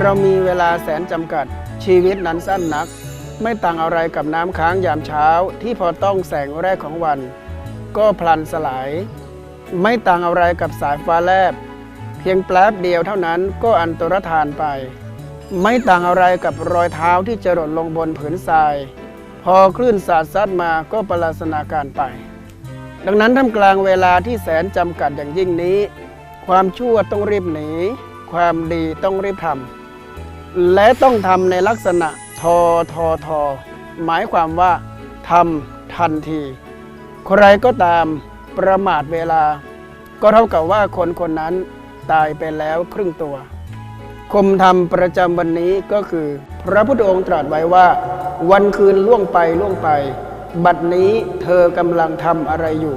เรามีเวลาแสนจำกัดชีวิตนั้นสั้นนัก ไม่ต่างอะไรกับน้ำค้างยามเช้า ที่พอต้องแสงแรกของวัน ก็พลันสลาย ไม่ต่างอะไรกับสายฟ้าแลบ เพียงแป๊บเดียวเท่านั้นก็อันตรธานไป ไม่ต่างอะไรกับรอยเท้าที่จะหล่นลงบนผืนทราย พอคลื่นสาดซัดมาก็ปรลาสนาการไป ดังนั้นท่ามกลางเวลาที่แสนจำกัดอย่างยิ่งนี้ ความชั่วต้องรีบหนี ความดีต้องรีบทำและต้องทำในลักษณะทอทอทอหมายความว่าทำทันที ใครก็ตามประมาทเวลา ก็เท่ากับว่าคนคนนั้นตายไปแล้วครึ่งตัว คมธรรมประจำวันนี้ก็คือ พระพุทธองค์ตรัสไว้ว่า วันคืนล่วงไปล่วงไป บัดนี้เธอกำลังทำอะไรอยู่